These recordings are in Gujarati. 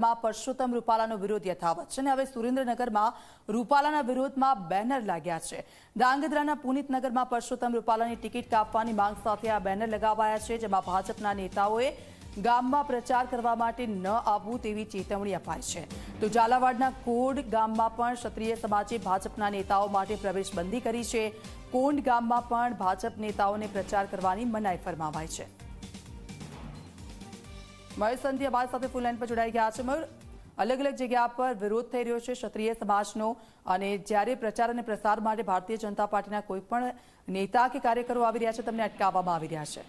સુરેન્દ્રનગરમાં પરસોત્તમ રૂપાલાનો વિરોધ યથાવત છે અને હવે સુરેન્દ્રનગરમાં રૂપાલાના વિરોધમાં બેનર લાગ્યા છે. ધાંગધ્રાના પુનિતનગરમાં પરસોત્તમ રૂપાલાની ટિકિટ કાપવાની માંગ સાથે આ બેનર લગાવાયા છે, જેમાં ભાજપના નેતાઓએ ગામમાં પ્રચાર કરવા માટે ન આવવું તેવી ચેતવણી અપાઈ છે. તો ઝાલાવાડના કોડ ગામમાં પણ ક્ષત્રિય સમાજે ભાજપના નેતાઓ માટે પ્રવેશબંધી કરી છે. કોંડ ગામમાં પણ ભાજપ નેતાઓને પ્રચાર કરવાની મનાઈ ફરમાવાઈ છે. મયુર સંધિ અમારી સાથે ફૂલ લાઈન પર જોડાઈ ગયા છે મયુર અલગ અલગ જગ્યા પર વિરોધ થઈ રહ્યો છે ક્ષત્રિય સમાજનો અને જ્યારે પ્રચાર અને પ્રસાર માટે ભારતીય જનતા પાર્ટીના કોઈ પણ નેતા કે કાર્યકરો આવી રહ્યા છે, તમને અટકાવવામાં આવી રહ્યા છે.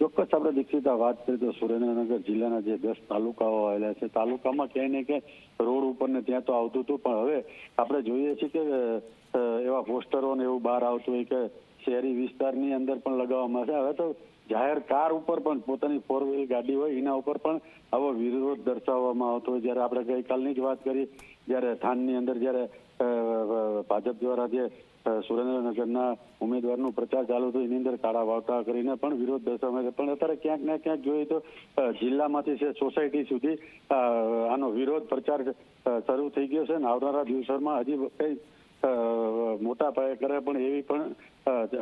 ચોક્કસ આપણે દીક્ષિતા વાત કરીએ તો સુરેન્દ્રનગર જિલ્લાના જે દસ તાલુકાઓ આવેલા છે, તાલુકામાં ક્યાંય ને ક્યાંય રોડ ઉપર ને ત્યાં તો આવતું હતું, પણ હવે આપણે જોઈએ છીએ કે એવા પોસ્ટરો ને એવું બહાર આવતું હોય કે શહેરી વિસ્તારની અંદર પણ લગાવવામાં છે. હવે તો જાહેર કાર ઉપર પણ પોતાની ફોર વ્હીલ ગાડી હોય, એના ઉપર પણ આવો વિરોધ દર્શાવવામાં આવતો હોય. જ્યારે આપણે ગઈકાલની જ વાત કરી જ્યારે થાનની અંદર જ્યારે ભાજપ દ્વારા જે સુરેન્દ્રનગરના ઉમેદવારનો પ્રચાર ચાલુ હતો, એની અંદર કાળા વાવટા કરીને પણ વિરોધ દર્શાવવામાં છે પણ અત્યારે ક્યાંક ને ક્યાંક જોઈએ તો જિલ્લામાંથી છે સોસાયટી સુધી આનો વિરોધ પ્રચાર શરૂ થઈ ગયો છે. અને આવનારા દિવસોમાં હજી કઈ મોટા પાયે કરે પણ એવી પણ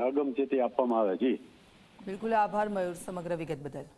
અગમચેતી આપવામાં આવે. છે બિલકુલ આભાર, મયુર, સમગ્ર વિગત બદલ.